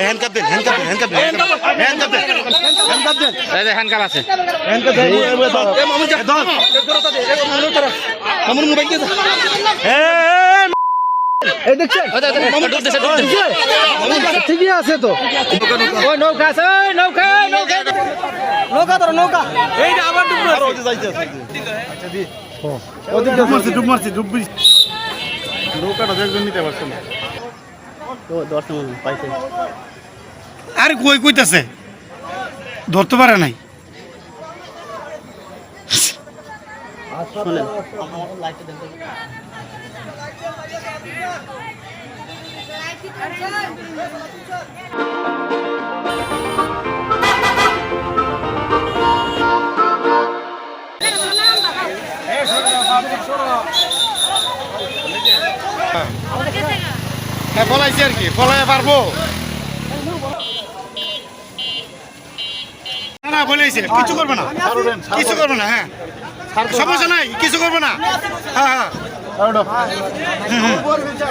Handcuff দেন handcuff দেন handcuff দেন হ্যান্ডকাপ দেন হ্যান্ডকাপ দেন এই হ্যান্ডকাপ আছে। হ্যান্ডকাপ দেন এ যা। দন মামুন মোবাইল দিয়ে এ এই দেখছেন। ঠিকই আছে তো। ওই নৌকা আছে নৌকা নৌকা। নৌকা ধরো নৌকা। আর ওই যে যাইতে আছে। ডুব মারছি ডুব মারছি ডুব নৌকাটা দেখবেন নিতে পারছেন আরে কই কইতাছে? ধরতে পারে নাই। হ্যাঁ বলাইছি আর কি, বলাই পারব? না না বলেছে কিছু করবে না। কিছু করবে না হ্যাঁ। সমস্যা নাই, কিছু করবে না। হ্যাঁ হ্যাঁ।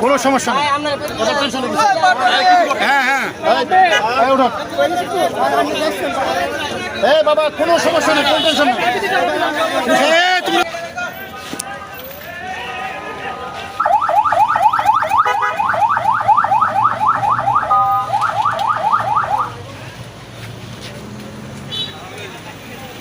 কোনো সমস্যা নেই। হ্যাঁ হ্যাঁ। বাবা, কোনো সমস্যা নেই, কোনো টেনশন নেই।